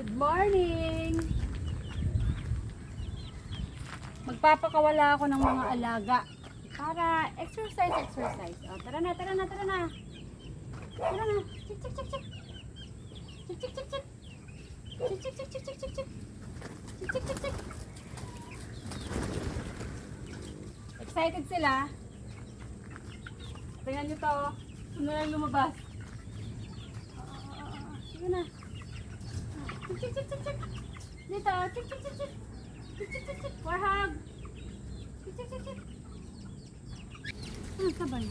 Good morning! Magpapakawala ako ng mga alaga para exercise, exercise. O, tara na, tara na, tara na. Tara na. Chik, chik, chik, chik. Chik, chik, chik, chik. Chik, chik, chik, chik, chik, chik, chik. Chik, chik, chik. Excited sila. Tingnan nyo to. Ano lang lumabas. Ah, Sige na. Chik, chik, chik, chik. Dito, chik, chik, chik, chik. Chik, chik, chik, chik. Warhog. Chik, chik, chik, chik. Ah, sabay.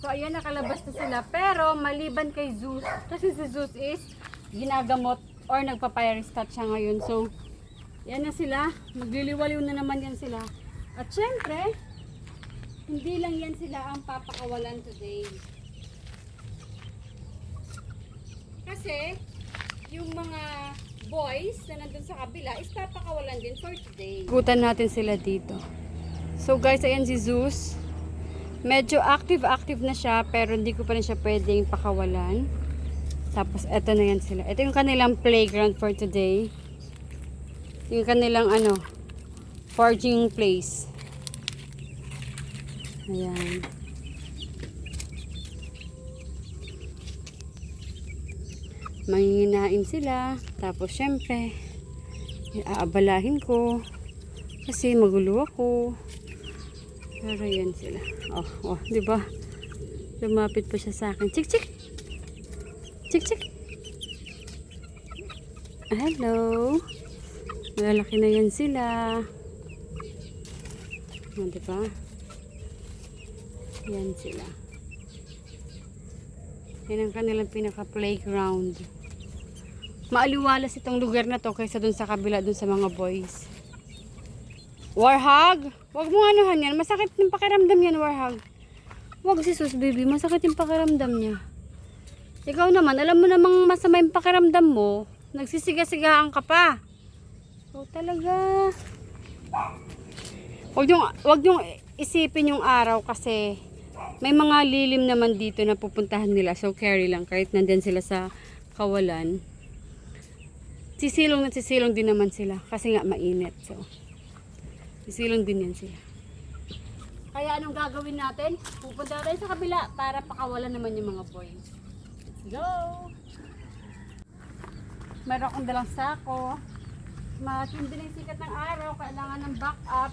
So, ayan, nakalabas na sila. Pero, maliban kay Zeus, kasi si Zeus is ginagamot or nagpa-pyrostat siya ngayon. So, yan na sila. Magliliwaliw na naman yan sila. At syempre, hindi lang yan sila ang papakawalan today. Kasi, yung mga boys na nandun sa kabila is papakawalan din for today. Gutan natin sila dito. So guys, ayan si Zeus. Medyo active-active na siya pero hindi ko pa rin siya pwedeng pakawalan. Tapos eto na yan sila. Ito yung kanilang playground for today. Yung kanilang ano, foraging place. Ayan. Manginginain sila. Tapos syempre, aabalahin ko. Kasi magulo ako. Pero yan sila. Oh, oh, di ba? Lumapit pa siya sa akin. Chik, chik! Chik, chik! Hello! Malalaki na yan sila. Oh, di ba? Yan sila. Yan ang kanilang pinaka-playground. Maaliwalas itong lugar na to kaysa dun sa kabila dun sa mga boys. Warhog! Huwag mo anuhan yan. Masakit yung pakiramdam yan, Warhog. Huwag si Sus, baby. Masakit yung pakiramdam niya. Ikaw naman, alam mo namang masama yung pakiramdam mo. Nagsisiga-sigaan ka pa. Oh, talaga. Huwag yung, huwag yung isipin yung araw kasi may mga lilim naman dito na pupuntahan nila. So, carry lang. Kahit nandyan sila sa kawalan. Sisilong na sisilong din naman sila. Kasi nga mainit. So, sisilong din yan sila. Kaya anong gagawin natin? Pupunta tayo sa kabila para pakawalan naman yung mga. Let's go! Meron akong dalang sako. Matindi na sikat ng araw. Kailangan ng backup.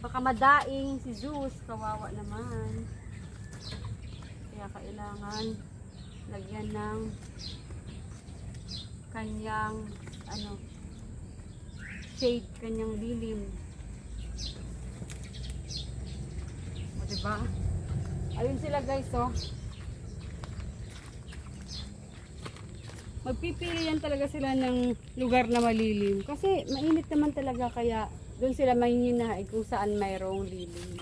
Baka madaing si Zeus. Kawawa naman. Kaya kailangan lagyan ng kanyang ano shade, kanyang lilim. O diba? Ayun sila guys oh. Magpipili yan talaga sila ng lugar na malilim. Kasi mainit naman talaga kaya doon sila mahihinain kung saan mayroong lilim.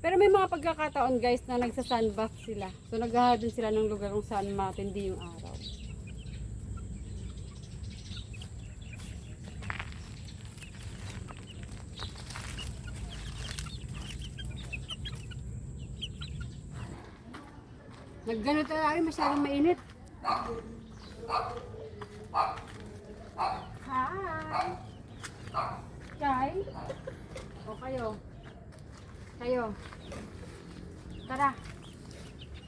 Pero may mga pagkakataon guys na nagsa-sunbath sila. So naghahanap din sila ng lugar kung saan matindi yung araw. Naggano tayo, masyadong mainit. Hi! Kay? O kayo? Kayo? Tara.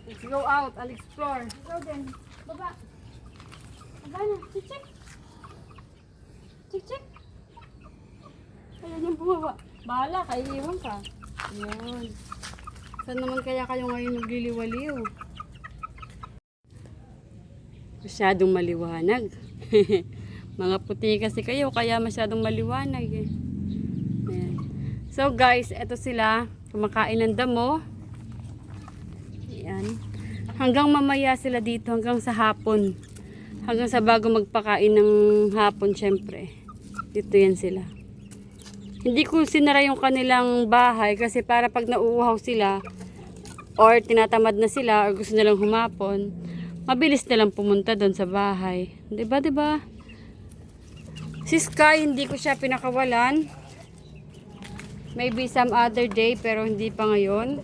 Let's go out. I'll explore. Ikaw din. Baba. Baba na. Chik-chik. Chik-chik. Ayaw niyang bumaba. Bahala, kayo iwan ka. Yun. Saan naman kaya kayo ngayon nagliliwaliw? Masyadong maliwanag. Mga puti kasi kayo, kaya masyadong maliwanag eh. Ayan. So guys, eto sila. Kumakain ng damo. Ayan. Hanggang mamaya sila dito, hanggang sa hapon. Hanggang sa bago magpakain ng hapon, syempre. Dito yan sila. Hindi ko sinara yung kanilang bahay kasi para pag nauuhaw sila or tinatamad na sila or gusto nilang humapon, mabilis nilang pumunta doon sa bahay. 'Di ba, 'di ba? Si Sky, hindi ko siya pinakawalan. Maybe some other day, pero hindi pa ngayon.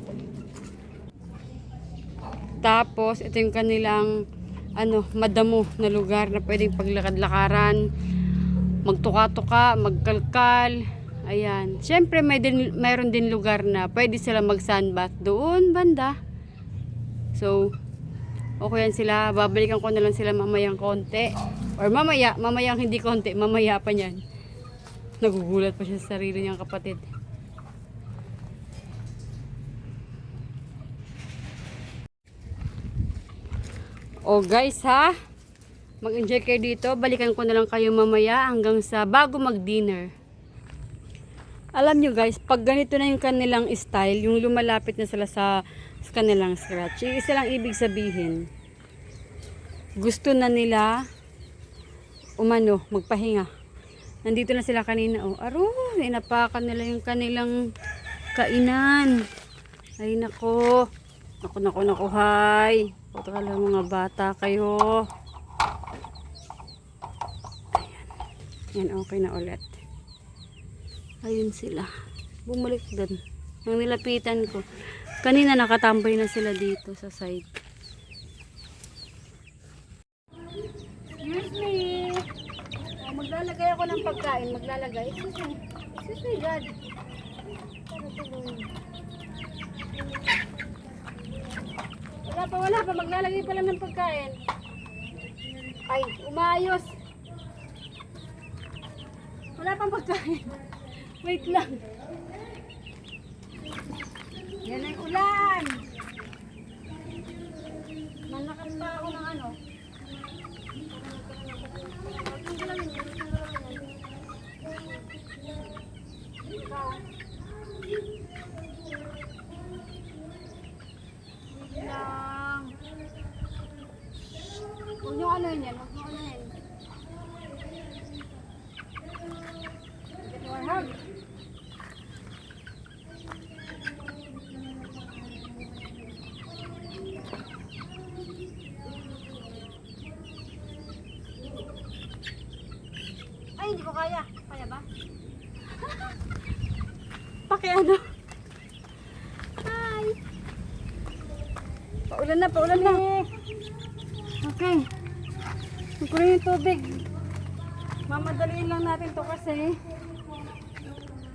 Tapos, ito yung kanilang ano, madamo na lugar na pwedeng paglakad-lakaran, magtuka-tuka, magkalkal. Ayan. Siyempre, may din, mayroon din lugar na pwede sila mag-sunbath doon, banda. So, okay yan sila. Babalikan ko na lang sila mamayang konti. Or mamaya, mamayang hindi konti, mamaya pa niyan. Nagugulat pa siya sa sarili niyang kapatid. O guys ha, mag-enjoy kayo dito. Balikan ko na lang kayo mamaya hanggang sa bago mag-dinner. Alam nyo guys, pag ganito na yung kanilang style, yung lumalapit na sila sa, sa kanilang scratch, yung isa lang ibig sabihin, gusto na nila umano, magpahinga. Nandito na sila kanina. Oh, aro, inapakan nila yung kanilang kainan. Ay nako. Nako, nako, nako, hay. Puto lang mga bata kayo. Ayan. Yan, okay na ulit. Ayun sila. Bumalik doon. Nang nilapitan ko. Kanina nakatambay na sila dito sa side. Excuse me. Oh, maglalagay ako ng pagkain. Maglalagay. Excuse me. Excuse me, God. Wala pa, wala pa. Maglalagay pa lang ng pagkain. Ay, umayos. Wala pang pagkain. Wait lang. Yan ang ulan. Nanakan pa ako ng ano. lang. Huwag nyo ano yan, huwag nyo ano yan. Get more hug. Ay, hindi ko kaya. Kaya ba? Paki ano? Hi! Paulan na, paulan na. Okay. Kukunin yung tubig. Mamadaliin lang natin to kasi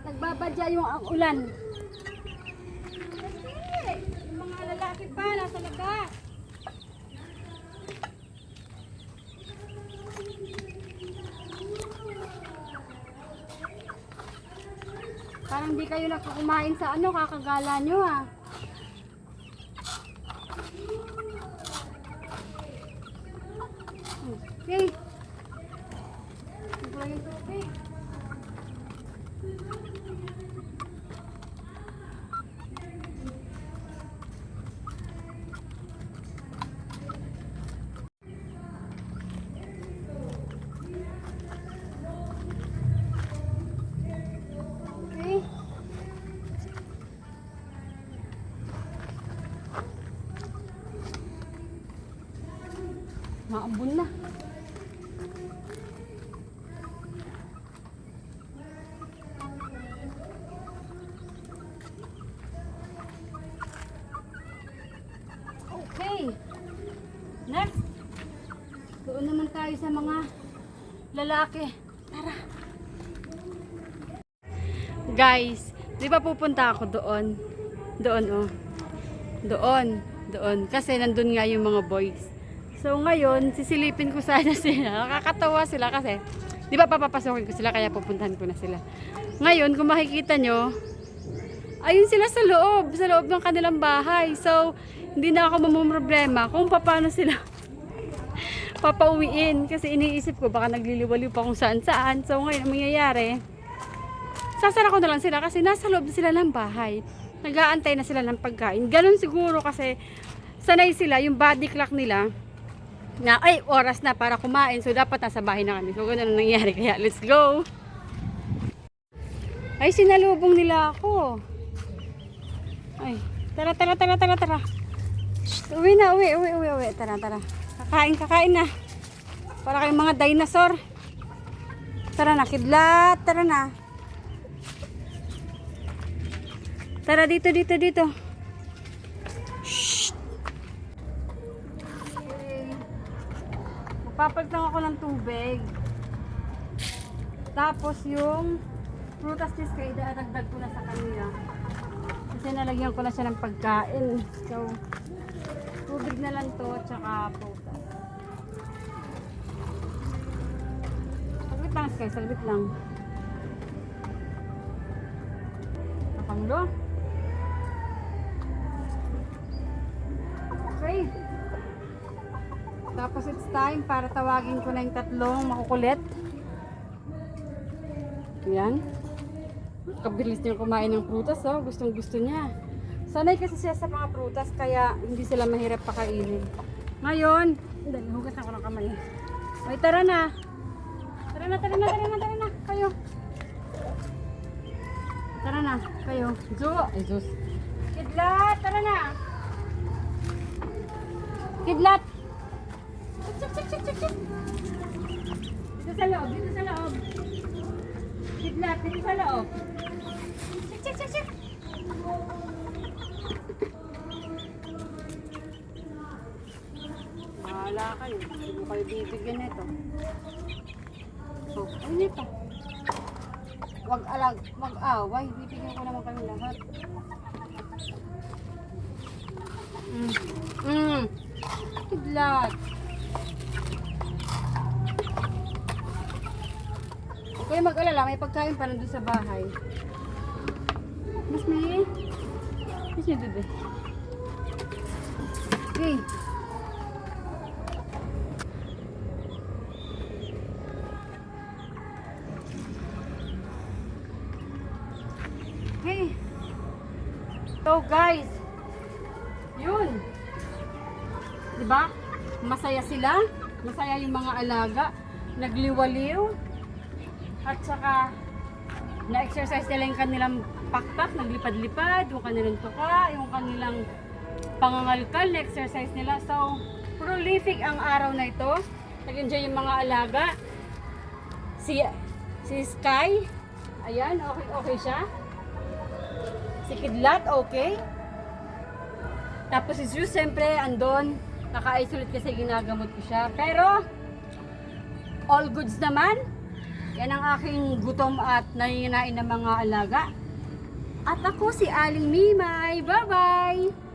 nagbabadya yung ang ulan. Kasi, yung mga lalaki pa nasa. Parang di kayo nakakumain sa ano, kakagala nyo ah. Ito lang yung. Maambun na. Okay. Next. Doon naman tayo sa mga lalaki. Tara. Guys, di ba pupunta ako doon? Doon oh. Doon. Doon. Kasi nandun nga yung mga boys. So ngayon, sisilipin ko sana sila. Nakakatawa sila kasi, di ba papapasokin ko sila kaya pupuntahan ko na sila. Ngayon, kung makikita nyo, ayun sila sa loob, sa loob ng kanilang bahay. So, hindi na ako mamumroblema kung paano sila papauwiin. Kasi iniisip ko, baka nagliliwaliw pa kung saan saan. So, ngayon, ang mangyayari, sasara ko na lang sila kasi nasa loob sila ng bahay. Nag-aantay na sila ng pagkain. Ganun siguro kasi sanay sila, yung body clock nila, na ay oras na para kumain so dapat nasa bahay na kami so ganun ang nangyari kaya let's go ay sinalubong nila ako ay tara tara tara tara tara Shh, uwi na uwi uwi uwi uwi tara tara kakain kakain na para kayong mga dinosaur tara na kidlat tara na Tara dito, dito, dito. Shh. Okay. Magpapalit lang ako ng tubig. Tapos yung prutas cheese kay idadagdag ko na sa kanya. Kasi nalagyan ko na siya ng pagkain. So, tubig na lang to, tsaka prutas. Saglit lang, Sky. Saglit lang. Nakanglo. Okay. Tapos it's time para tawagin ko na yung tatlong makukulit. Yan. Kabilis niya kumain ng prutas, oh. Gustong gusto niya. Sanay kasi siya sa mga prutas, kaya hindi sila mahirap pakainin. Ngayon, dali, hugas na ako ng kamay. Ay, tara na. Tara na, tara na, tara na, tara na. Kayo. Tara na, kayo. Zo, ay Zeus. Kidlat, tara na. Kidlat. Chik, chik, chik, chik, chik. Dito sa loob, dito sa loob. Kidlat, dito sa loob. Chik, chik, chik, chik. Bahala kayo. Hindi mo kayo bibigyan nito. Oh, ano nito? Wag alag, mag-away. Bibigyan ko naman kayo lahat. Mm. Mm. Kidlat. Huwag kayo mag-alala, may pagkain pa nandun sa bahay. Mas may... Mas may bebe. Okay. Guys, yun. 'Di ba? Masaya sila. Masaya yung mga alaga. Nagliwaliw. At saka na-exercise nila yung kanilang pakpak, naglipad-lipad, yung kanilang tuka, yung kanilang pangangalkal, na-exercise nila. So, prolific ang araw na ito. Nag-enjoy yung mga alaga. Si, si Sky, ayan, okay, okay siya. Si Kidlat, okay. Tapos si Zeus, siyempre, andon. Naka-isolate kasi ginagamot ko siya. Pero, all goods naman. Yan ang aking gutom at nanginginain ng mga alaga. At ako si Aling Mimay. Bye-bye!